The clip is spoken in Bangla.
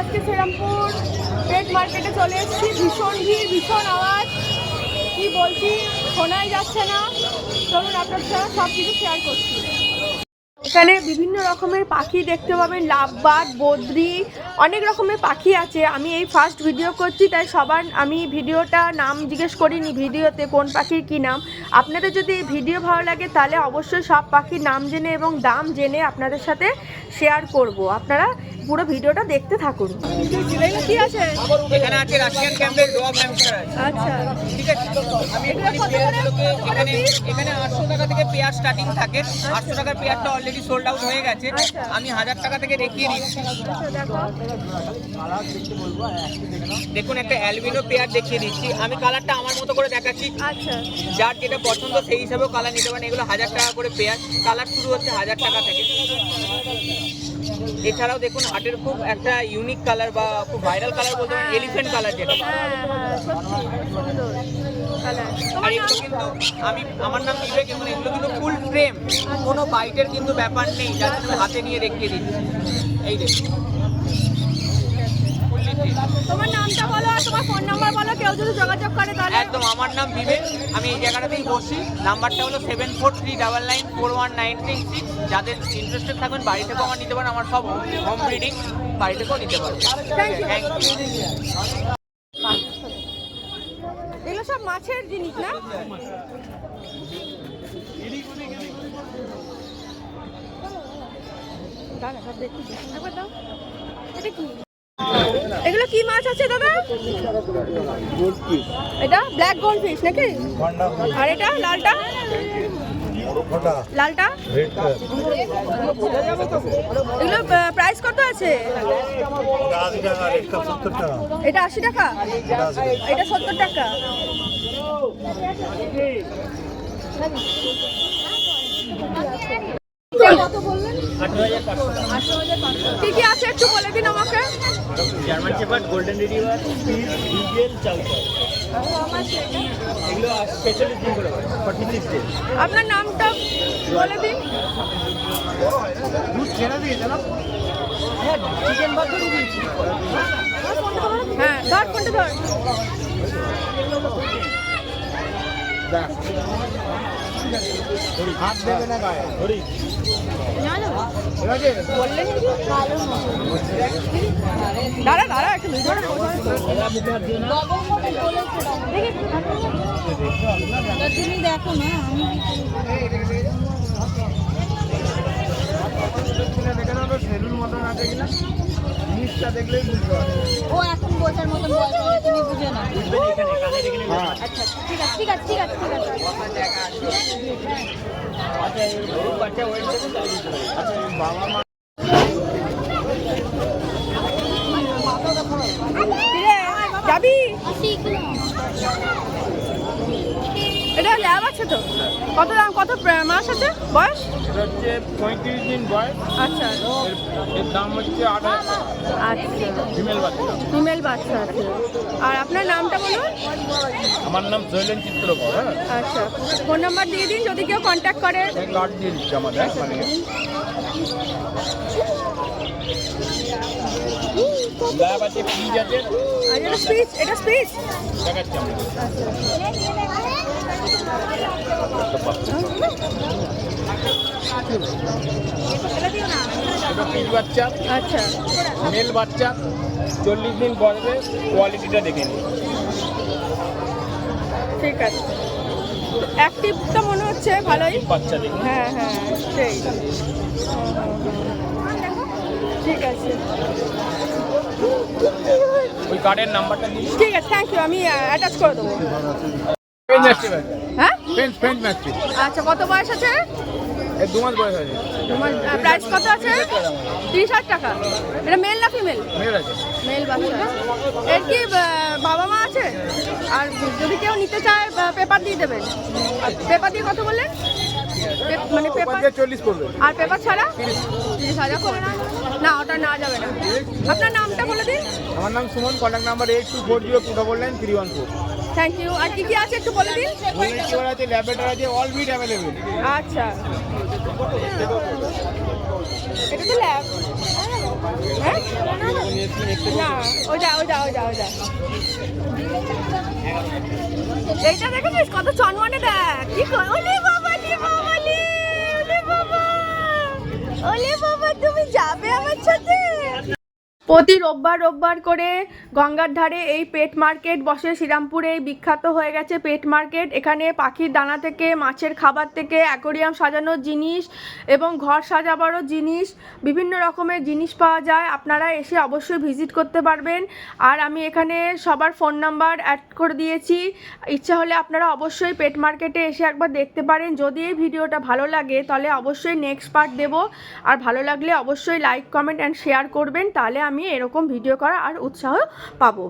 আজকে শ্রীরামপুর পেট মার্কেটে চলে এসেছি। ভীষণ ভিড়, ভীষণ আওয়াজ। কি বলছি, শোনাই যাচ্ছে না। চলুন আপনার সাথে সব কিছু শেয়ার করছি। এখানে বিভিন্ন রকমের পাখি দেখতে পাবেন লাভবাদ বদ্রি, অনেক রকমের পাখি আছে। আমি এই ফার্স্ট ভিডিও করছি, তাই সবার, আমি ভিডিওটা নাম জিজ্ঞেস করিনি ভিডিওতে কোন পাখির কী নাম। আপনাদের যদি এই ভিডিও ভালো লাগে, তাহলে অবশ্যই সব পাখির নাম জেনে এবং দাম জেনে আপনাদের সাথে শেয়ার করব। আপনারা পুরো ভিডিওটা দেখতে থাকুন। কি আছে এখানে আছে রাশিয়ান ক্যাম্পের ডগ হ্যামস্টার আছে আচ্ছা। ঠিক আছে আমি এখানে টাকা থেকে পেয়ার স্টার্টিং থাকে। আটশো টাকার পেয়ারটা অলরেডি সোল্ড আউট হয়ে গেছে। আচ্ছা। আমি হাজার টাকা থেকে দেখিয়ে দিচ্ছি। আচ্ছা দেখুন একটা অ্যালবিনো পেয়ার দেখিয়ে দিচ্ছি। আমি কালারটা আমার মতো করে দেখাচ্ছি। আচ্ছা। যার যেটা পছন্দ সেই হিসাবেও কালার নিতে পারেন। এগুলো হাজার টাকা করে পেয়ার কালার শুরু হচ্ছে হাজার টাকা থেকে। এছাড়াও দেখুন হাটের খুব একটা ইউনিক কালার বা খুব ভাইরাল কালার বলতে পারেন এলিফেন্ট কালার যেটা। হ্যাঁ হ্যাঁ আর এগুলো কিন্তু আমি আমার নাম বিবেক এবং এগুলো কিন্তু ফুল ফ্রেম কোনো বাইটের কিন্তু ব্যাপার নেই যার হাতে নিয়ে দেখিয়ে দিচ্ছি। এই দেখুন Fully frame। তোমার নামটা বলো আর তোমার ফোন নাম্বার বলো কেউ যদি যোগাযোগ করে তাহলে একদম আমার নাম বিবেক আমি এই জায়গাটাতেই বসি নাম্বারটা হলো seven four three double nine four one nine three six যাদের ইন্টারেস্টেড থাকবেন বাড়ি থেকেও আমার নিতে পারেন আমার সব হোম ব্রিডিং বাড়ি থেকেও নিতে you. থ্যাংক ইউ এগুলো সব মাছের জিনিস না দাঁড়া, সব দেখি। একবার দাও। এটা কি? এগুলো কি মাছ আছে দাদা? এটা ব্ল্যাক গোল্ড ফিশ নাকি? আর এটা লালটা? লালটা? এগুলো প্রাইস কত আছে? এটা আশি টাকা? এটা সত্তর টাকা? কি কি আছে একটু বলে দিন আমাকে। জার্মান গোল্ডেন চাউচাউ এগুলো দিন করে আপনার নামটা বলে দিন। চিকেন দিয়েছি হ্যাঁ ধর ফোনটা ধর। হাত দেবে না গায়ে। ধরি। দাঁড়া দাঁড়া একটু তুমি দেখো না আমি দেখে না তো সেলুন মতন আছে কিনা? জিনিসটা দেখলেই বুঝতে পারবে। ও এখন বোঝার মতন বয়স তুমি বুঝে না হ্যাঁ। আচ্ছা আচ্ছা, ঠিক আছে ঠিক আছে ঠিক আছে। যাবি এটা ল্যাব আছে তো কত দাম কত মাস আছে? বয়স? এটা হচ্ছে পঁয়ত্রিশ দিন বয়স। আচ্ছা। এর দাম হচ্ছে আট আচ্ছা। ফিমেল বাচ্চা। ফিমেল বাচ্চা আছে। আর আপনার নামটা বলুন? আমার নাম শৈলেন চিত্রকর হ্যাঁ। আচ্ছা। ফোন নাম্বার দিয়ে দিন যদি কেউ কন্ট্যাক্ট করে। লাট দিয়ে দিচ্ছি আমাদের মানে ল্যাব আছে ফ্রিজ আছে এটা স্পিচ এটা স্পিচ। দেখাচ্ছি আমরা। এটা বাচ্চা আচ্ছা। মেল বাচ্চা চল্লিশ দিন বয়সে কোয়ালিটিটা দেখে নিই ঠিক আছে। অ্যাক্টিভ তো মনে হচ্ছে ভালোই। বাচ্চা দেখে হ্যাঁ হ্যাঁ সেই। ঠিক আছে। ওই কার্ডের নাম্বারটা ঠিক আছে থ্যাংক ইউ আমি অ্যাটাচ করে দেবো। হ্যাঁ? আচ্ছা কত বয়স আছে? দু মাস বয়স তোমার প্রাইস কত আছে? তিরিশ হাজার টাকা। এটা মেল না ফিমেল মেল আছে। মেল বাচ্চা এর কি বাবা মা আছে? আর যদি কেউ নিতে চায় পেপার দিয়ে দেবেন। পেপার দিয়ে কত বললেন? মানে পেপার চল্লিশ করবে আর পেপার ছাড়া? তিরিশ হাজার করে না? ওটা না যাবে না। আপনার নামটা বলে দিন। আমার নাম Suman contact number eight two four zero two double nine three one four thank you আর কি কি আছে একটু বলে দিন? রিসিভার আছে ল্যাবেটার আছে অল বিট অ্যাভেলেবেল আচ্ছা। এটা তো ল্যাব হ্যাঁ? না ওইটা ওইটা ওইটা ওইটা এইটা দেখেছিস? কত চনমনে দেখ। কি কর ওলে বাবা লে বাবা লে ওলে বাবা ওলে বাবা তুমি যাবে আমার সাথে? প্রতি রোববার রোববার করে গঙ্গার ধারে এই পেট মার্কেট বসে। শ্রীরামপুরে বিখ্যাত হয়ে গেছে পেট মার্কেট। এখানে পাখির দানা থেকে, মাছের খাবার থেকে, অ্যাকোরিয়াম সাজানোর জিনিস এবং ঘর সাজাবারও জিনিস, বিভিন্ন রকমের জিনিস পাওয়া যায়। আপনারা এসে অবশ্যই ভিজিট করতে পারবেন। আর আমি এখানে সবার ফোন নাম্বার অ্যাড করে দিয়েছি। ইচ্ছা হলে আপনারা অবশ্যই পেট মার্কেটে এসে একবার দেখতে পারেন। যদি এই ভিডিওটা ভালো লাগে, তাহলে অবশ্যই নেক্সট পার্ট দেবো। আর ভালো লাগলে অবশ্যই লাইক কমেন্ট অ্যান্ড শেয়ার করবেন। তাহলে আমি এরকম ভিডিও করা আর উৎসাহ পাবো।